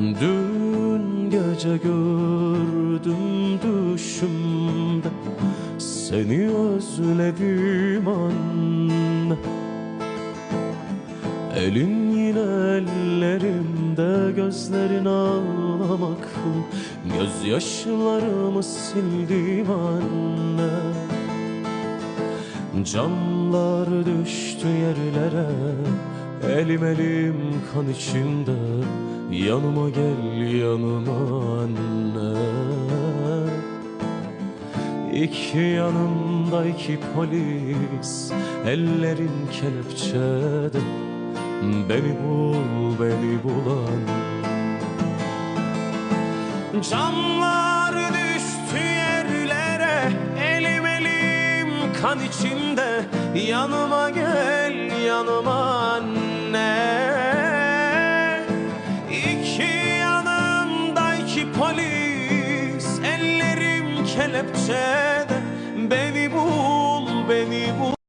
Dün gece gördüm düşümde Seni özledim anne. Elin yine ellerimde gözlerin ağlamak Gözyaşlarımı sildim anne. Camlar düştü yerlere Elim elim kan içinde Yanıma gel yanıma anne. İki yanımda iki polis Ellerin kelepçede. Beni bul beni bulan. Camlar düştü yerlere Elim elim kan içinde. Yanıma gel yanıma anne İki yanımda iki polis Ellerim kelepçede. Beni bul beni bul